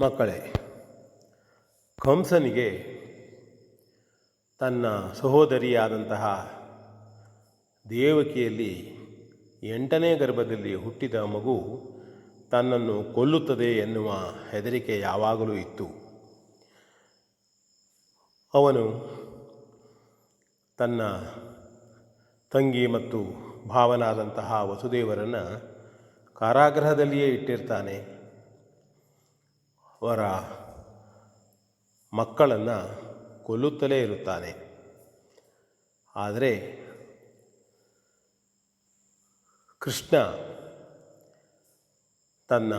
ಮಕ್ಕಳೇ, ಕಂಸನಿಗೆ ತನ್ನ ಸಹೋದರಿಯಾದಂತಹ ದೇವಕಿಯಲ್ಲಿ ಎಂಟನೇ ಗರ್ಭದಲ್ಲಿ ಹುಟ್ಟಿದ ಮಗು ತನ್ನನ್ನು ಕೊಲ್ಲುತ್ತದೆ ಎನ್ನುವ ಹೆದರಿಕೆ ಯಾವಾಗಲೂ ಇತ್ತು. ಅವನು ತನ್ನ ತಂಗಿ ಮತ್ತು ಭಾವನಾದಂತಹ ವಸುದೇವರನ್ನು ಕಾರಾಗೃಹದಲ್ಲಿಯೇ ಇಟ್ಟಿರ್ತಾನೆ. ಅವರ ಮಕ್ಕಳನ್ನು ಕೊಲ್ಲುತ್ತಲೇ ಇರುತ್ತಾನೆ. ಆದರೆ ಕೃಷ್ಣ ತನ್ನ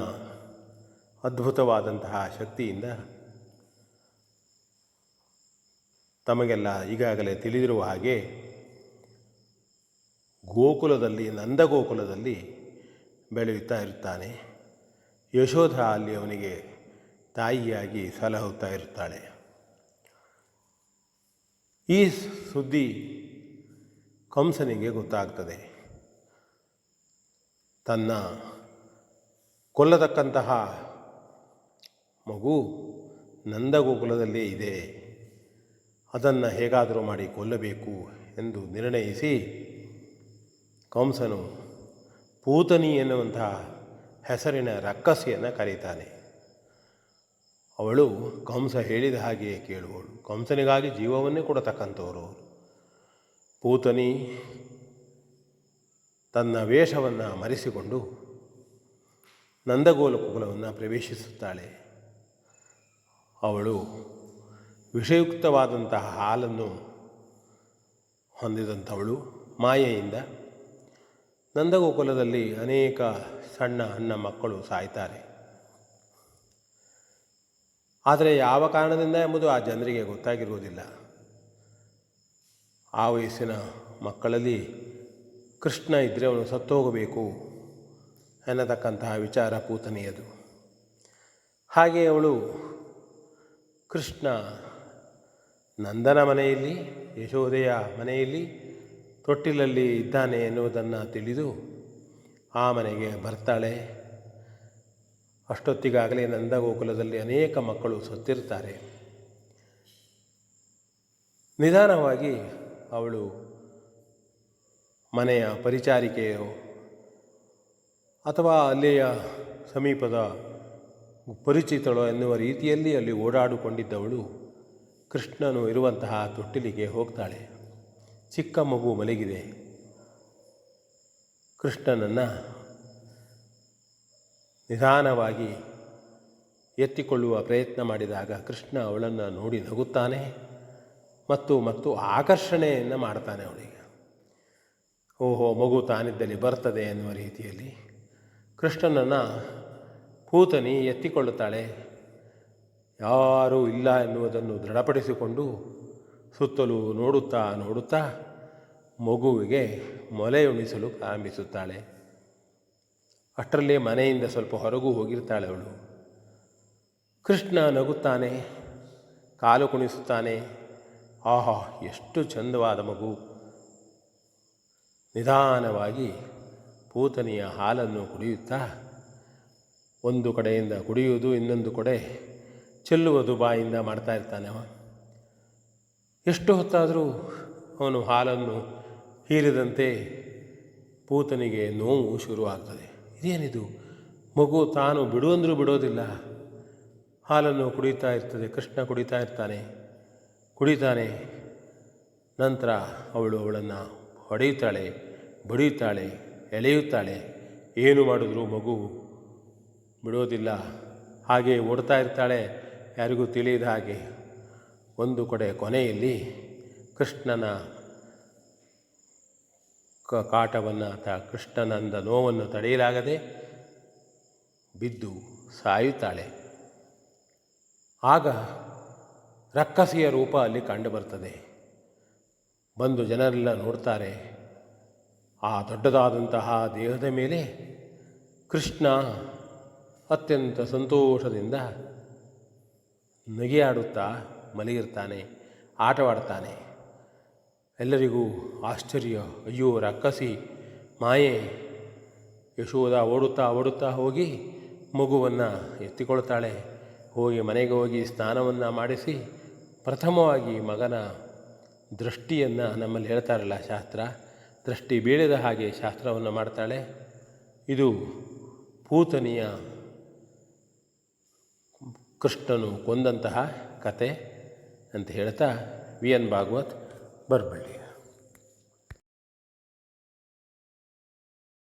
ಅದ್ಭುತವಾದಂತಹ ಶಕ್ತಿಯಿಂದ ತಮಗೆಲ್ಲ ಈಗಾಗಲೇ ತಿಳಿದಿರುವ ಹಾಗೆ ಗೋಕುಲದಲ್ಲಿ, ನಂದಗೋಕುಲದಲ್ಲಿ ಬೆಳೆಯುತ್ತಾ ಇರುತ್ತಾನೆ. ಯಶೋಧ ಅಲ್ಲಿ ಅವನಿಗೆ ತಾಯಿಯಾಗಿ ಸಲಹುತ್ತಾ ಇರ್ತಾಳೆ. ಈ ಸುದ್ದಿ ಕಂಸನಿಗೆ ಗೊತ್ತಾಗ್ತದೆ. ತನ್ನ ಕೊಲ್ಲತಕ್ಕಂತಹ ಮಗು ನಂದಗೋಕುಲದಲ್ಲಿ ಇದೆ. ಅದನ್ನು ಹೇಗಾದರೂ ಮಾಡಿ ಕೊಲ್ಲಬೇಕು ಎಂದು ನಿರ್ಣಯಿಸಿ ಕಂಸನು ಪೂತನಿ ಎನ್ನುವಂತಹ ಹೆಸರಿನ ರಕ್ಕಸಿಯನ್ನು ಕರೀತಾನೆ. ಅವಳು ಕಂಸ ಹೇಳಿದ ಹಾಗೆಯೇ ಕೇಳುವಳು. ಕಂಸನಿಗಾಗಿ ಜೀವವನ್ನೇ ಕೊಡತಕ್ಕಂಥವರು ಪೂತನಿ ತನ್ನ ವೇಷವನ್ನು ಮರೆಸಿಕೊಂಡು ನಂದಗೋಲಕುಲವನ್ನು ಪ್ರವೇಶಿಸುತ್ತಾಳೆ. ಅವಳು ವಿಷಯುಕ್ತವಾದಂತಹ ಹಾಲನ್ನು ಹೊಂದಿದಂಥವಳು. ಮಾಯೆಯಿಂದ ನಂದಗೋಕುಲದಲ್ಲಿ ಅನೇಕ ಸಣ್ಣ ಹಣ್ಣ ಮಕ್ಕಳು ಸಾಯ್ತಾರೆ. ಆದರೆ ಯಾವ ಕಾರಣದಿಂದ ಎಂಬುದು ಆ ಜನರಿಗೆ ಗೊತ್ತಾಗಿರುವುದಿಲ್ಲ. ಆ ವಯಸ್ಸಿನ ಮಕ್ಕಳಲ್ಲಿ ಕೃಷ್ಣ ಇದ್ದರೆ ಅವನು ಸತ್ತೋಗಬೇಕು ಎನ್ನತಕ್ಕಂತಹ ವಿಚಾರ ಪೂತನೆಯದು. ಹಾಗೆ ಅವಳು ಕೃಷ್ಣ ನಂದನ ಮನೆಯಲ್ಲಿ ಯಶೋದೆಯ ಮನೆಯಲ್ಲಿ ತೊಟ್ಟಿಲಲ್ಲಿ ಇದ್ದಾನೆ ಎನ್ನುವುದನ್ನು ತಿಳಿದು ಆ ಮನೆಗೆ ಬರ್ತಾಳೆ. ಅಷ್ಟೊತ್ತಿಗಾಗಲೇ ನಂದಗೋಕುಲದಲ್ಲಿ ಅನೇಕ ಮಕ್ಕಳು ಸತ್ತಿರ್ತಾರೆ. ನಿಧಾನವಾಗಿ ಅವಳು ಮನೆಯ ಪರಿಚಾರಿಕೆಯೋ ಅಥವಾ ಅಲ್ಲಿಯ ಸಮೀಪದ ಪರಿಚಿತಳೋ ಎನ್ನುವ ರೀತಿಯಲ್ಲಿ ಅಲ್ಲಿ ಓಡಾಡಿಕೊಂಡಿದ್ದವಳು ಕೃಷ್ಣನು ಇರುವಂತಹ ತೊಟ್ಟಿಲಿಗೆ ಹೋಗ್ತಾಳೆ. ಚಿಕ್ಕ ಮಗು ಮಲಗಿದೆ. ಕೃಷ್ಣನನ್ನು ನಿಧಾನವಾಗಿ ಎತ್ತಿಕೊಳ್ಳುವ ಪ್ರಯತ್ನ ಮಾಡಿದಾಗ ಕೃಷ್ಣ ಅವಳನ್ನು ನೋಡಿ ನಗುತ್ತಾನೆ ಮತ್ತು ಮತ್ತು ಆಕರ್ಷಣೆಯನ್ನು ಮಾಡ್ತಾನೆ ಅವಳಿಗೆ. ಓಹೋ, ಮಗು ತಾನಿದ್ದಲ್ಲಿ ಬರ್ತದೆ ಎನ್ನುವ ರೀತಿಯಲ್ಲಿ ಕೃಷ್ಣನನ್ನು ಪೂತನಿ ಎತ್ತಿಕೊಳ್ಳುತ್ತಾಳೆ. ಯಾರೂ ಇಲ್ಲ ಎನ್ನುವುದನ್ನು ದೃಢಪಡಿಸಿಕೊಂಡು ಸುತ್ತಲೂ ನೋಡುತ್ತಾ ನೋಡುತ್ತಾ ಮಗುವಿಗೆ ಮೊಲೆ ಉಣಿಸಲು ಪ್ರಾರಂಭಿಸುತ್ತಾಳೆ. ಅಷ್ಟರಲ್ಲೇ ಮನೆಯಿಂದ ಸ್ವಲ್ಪ ಹೊರಗೂ ಹೋಗಿರ್ತಾಳೆ ಅವಳು. ಕೃಷ್ಣ ನಗುತ್ತಾನೆ, ಕಾಲು ಕುಣಿಸುತ್ತಾನೆ. ಆಹಾ, ಎಷ್ಟು ಚಂದವಾದ ಮಗು. ನಿಧಾನವಾಗಿ ಪೂತನಿಯ ಹಾಲನ್ನು ಕುಡಿಯುತ್ತಾ ಒಂದು ಕಡೆಯಿಂದ ಕುಡಿಯುವುದು, ಇನ್ನೊಂದು ಕಡೆ ಚೆಲ್ಲುವುದು ಬಾಯಿಂದ ಮಾಡ್ತಾ ಇರ್ತಾನೆ ಅವ. ಎಷ್ಟು ಹೊತ್ತಾದರೂ ಅವನು ಹಾಲನ್ನು ಹೀರಿದಂತೆ ಪೂತನಿಗೆ ನೋವು ಶುರುವಾಗ್ತದೆ. ಇದೇನಿದು? ಮಗು ತಾನು ಬಿಡುವಂದರೂ ಬಿಡೋದಿಲ್ಲ. ಹಾಲನ್ನು ಕುಡಿತಾ ಇರ್ತದೆ, ಕೃಷ್ಣ ಕುಡಿತಾ ಇರ್ತಾನೆ. ಕುಡಿತಾನೆ. ನಂತರ ಅವಳು ಅವಳನ್ನು ಹೊಡೆಯುತ್ತಾಳೆ, ಬಡಿಯುತ್ತಾಳೆ, ಎಳೆಯುತ್ತಾಳೆ. ಏನು ಮಾಡಿದ್ರು ಮಗು ಬಿಡೋದಿಲ್ಲ. ಹಾಗೆ ಓಡ್ತಾ ಇರ್ತಾಳೆ, ಯಾರಿಗೂ ತಿಳಿಯದ ಹಾಗೆ. ಒಂದು ಕಡೆ ಕೊನೆಯಲ್ಲಿ ಕೃಷ್ಣನ ಕಾಟವನ್ನು ತ ಕೃಷ್ಣನಂದ ನೋವನ್ನು ತಡೆಯಲಾಗದೆ ಬಿದ್ದು ಸಾಯುತ್ತಾಳೆ. ಆಗ ರಕ್ಕಸಿಯ ರೂಪ ಅಲ್ಲಿ ಕಂಡುಬರ್ತದೆ. ಬಂದು ಜನರೆಲ್ಲ ನೋಡ್ತಾರೆ, ಆ ದೊಡ್ಡದಾದಂತಹ ದೇಹದ ಮೇಲೆ ಕೃಷ್ಣ ಅತ್ಯಂತ ಸಂತೋಷದಿಂದ ನಗೆಯಾಡುತ್ತಾ ಮಲಗಿರ್ತಾನೆ, ಆಟವಾಡ್ತಾನೆ. ಎಲ್ಲರಿಗೂ ಆಶ್ಚರ್ಯ. ಅಯ್ಯೋ ರಕ್ಕಸಿ ಮಾಯೆ. ಯಶೋಧ ಓಡುತ್ತಾ ಓಡುತ್ತಾ ಹೋಗಿ ಮಗುವನ್ನು ಎತ್ತಿಕೊಳ್ತಾಳೆ. ಹೋಗಿ ಮನೆಗೆ ಹೋಗಿ ಸ್ನಾನವನ್ನು ಮಾಡಿಸಿ ಪ್ರಥಮವಾಗಿ ಮಗನ ದೃಷ್ಟಿಯನ್ನು ನಮ್ಮಲ್ಲಿ ಹೇಳ್ತಾರಲ್ಲ ಶಾಸ್ತ್ರ. ದೃಷ್ಟಿ ಬೀಳದ ಹಾಗೆ ಶಾಸ್ತ್ರವನ್ನು ಮಾಡ್ತಾಳೆ. ಇದು ಪೂತನಿಯ ಕೃಷ್ಣನು ಕೊಂದಂತಹ ಕತೆ ಅಂತ ಹೇಳ್ತಾ, ವಿ ಎನ್ ಭಾಗವತ್ ಬರಬಳ್ಳಿ